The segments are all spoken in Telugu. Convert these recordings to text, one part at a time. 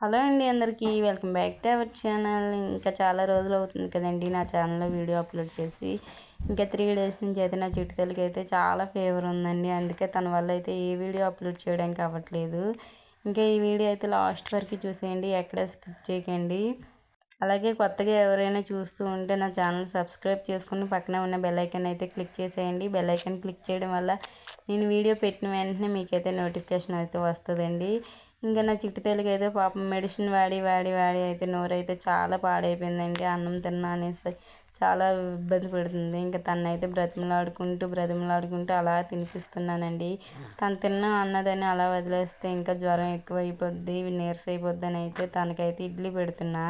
హలో అండి అందరికీ welcome back to our channel. ఇంకా చాలా రోజులు అవుతుంది కదండి నా ఛానల్లో వీడియో అప్లోడ్ చేసి. ఇంకా త్రీ డేస్ నుంచి అయితే నా చిట్టుతలకి అయితే చాలా ఫేవర్ ఉందండి. అందుకే తన వల్ల అయితే ఏ వీడియో అప్లోడ్ చేయడానికి అవ్వట్లేదు. ఇంకా ఈ వీడియో అయితే లాస్ట్ వరకు చూసేయండి ఎక్కడ స్కిప్ చేయకండి. అలాగే కొత్తగా ఎవరైనా చూస్తూ ఉంటే నా ఛానల్ సబ్స్క్రైబ్ చేసుకుని పక్కనే ఉన్న బెల్ ఐకన్ అయితే క్లిక్ చేసేయండి. బెల్ ఐకన్ క్లిక్ చేయడం వల్ల నేను వీడియో పెట్టిన వెంటనే మీకైతే నోటిఫికేషన్ అయితే వస్తుందండి. ఇంకా నా చిట్టు అయితే పాపం మెడిసిన్ వాడి వాడి వాడి అయితే నోరైతే చాలా పాడైపోయిందండి. అన్నం తిన్నా అనేసి చాలా ఇబ్బంది పడుతుంది. ఇంకా తనైతే బ్రతిమలాడుకుంటూ బ్రతిమలాడుకుంటూ అలా తినిపిస్తున్నానండి. తను తిన్న అన్నదని అలా వదిలేస్తే ఇంకా జ్వరం ఎక్కువైపోద్ది నీరస అయిపోద్ది అని అయితే తనకైతే ఇడ్లీ పెడుతున్నా.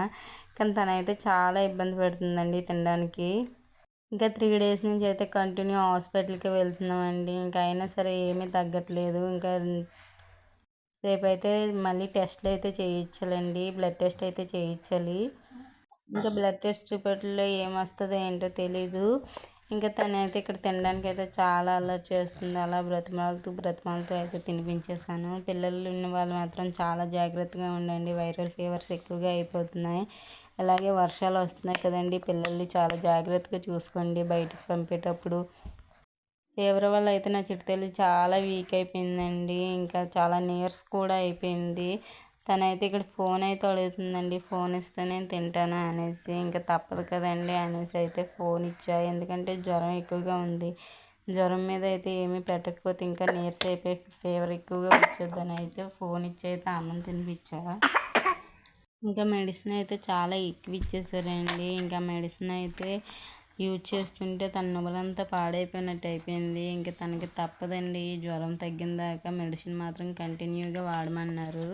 కానీ తనైతే చాలా ఇబ్బంది పడుతుందండి తినడానికి. ఇంకా త్రీ డేస్ నుంచి అయితే కంటిన్యూ హాస్పిటల్కి వెళ్తున్నామండి. ఇంకా అయినా సరే ఏమీ తగ్గట్లేదు. ఇంకా రేపైతే మళ్ళీ టెస్ట్లు అయితే చేయించాలండి. బ్లడ్ టెస్ట్ అయితే చేయించాలి. ఇంకా బ్లడ్ టెస్ట్ రిపోర్ట్లో ఏమొస్తుందో ఏంటో తెలీదు. ఇంకా తనైతే ఇక్కడ తినడానికి అయితే చాలా అలర్ట్ చేస్తుంది. అలా బ్రతిమాలతో బ్రతిమాలతో అయితే తినిపించేసాను పిల్లలు ఉన్న వాళ్ళు మాత్రం చాలా జాగ్రత్తగా ఉండండి. వైరల్ ఫీవర్స్ ఎక్కువగా అయిపోతున్నాయి. అలాగే వర్షాలు వస్తున్నాయి కదండి. పిల్లల్ని చాలా జాగ్రత్తగా చూసుకోండి బయటకు పంపేటప్పుడు. ఫీవర్ వల్ల అయితే నా చిట్టుతల్లి చాలా వీక్ అయిపోయిందండి. ఇంకా చాలా నీర్స్ కూడా అయిపోయింది. తనైతే ఇక్కడ ఫోన్ అయితే అడుగుతుందండి ఫోన్ ఇస్తే నేను తింటాను అనేసి. ఇంకా తప్పదు కదండి అనేసి అయితే ఫోన్ ఇచ్చా. ఎందుకంటే జ్వరం ఎక్కువగా ఉంది. జ్వరం మీద అయితే ఏమీ పెట్టకపోతే ఇంకా నీరస అయిపోయి ఫీవర్ ఎక్కువగా వచ్చేద్దని అయితే ఫోన్ ఇచ్చి అయితే అన్నం తినిపించా. ఇంకా మెడిసిన్ అయితే చాలా ఎక్కువ ఇచ్చేసారండి. ఇంకా మెడిసిన్ అయితే యూజ్ చేస్తుంటే తన నువ్వులంతా పాడైపోయినట్టు అయిపోయింది. ఇంకా తనకి తప్పదండి. జ్వరం తగ్గిన దాకా మెడిసిన్ మాత్రం కంటిన్యూగా వాడమన్నారు.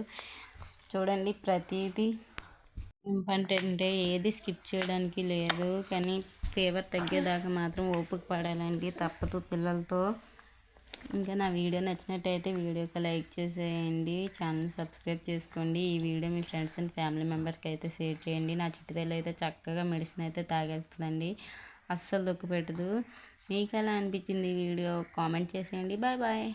చూడండి ప్రతిదీ ఇంపార్టెంటే ఏది స్కిప్ చేయడానికి లేదు. కానీ ఫీవర్ తగ్గేదాకా మాత్రం ఓపిక పడాలండి. తప్పదు పిల్లలతో. ఇంకా నా వీడియో నచ్చినట్టయితే వీడియోకి లైక్ చేసేయండి. ఛానల్ సబ్స్క్రైబ్ చేసుకోండి. ఈ వీడియో మీ ఫ్రెండ్స్ అండ్ ఫ్యామిలీ మెంబర్స్కి అయితే షేర్ చేయండి. నా చిట్టుదల్లు అయితే చక్కగా మెడిసిన్ అయితే తాగేస్తుందండి. అస్సలు దుఃఖ పెట్టదు. మీకు ఎలా అనిపించింది ఈ వీడియో కామెంట్ చేసేయండి. Bye bye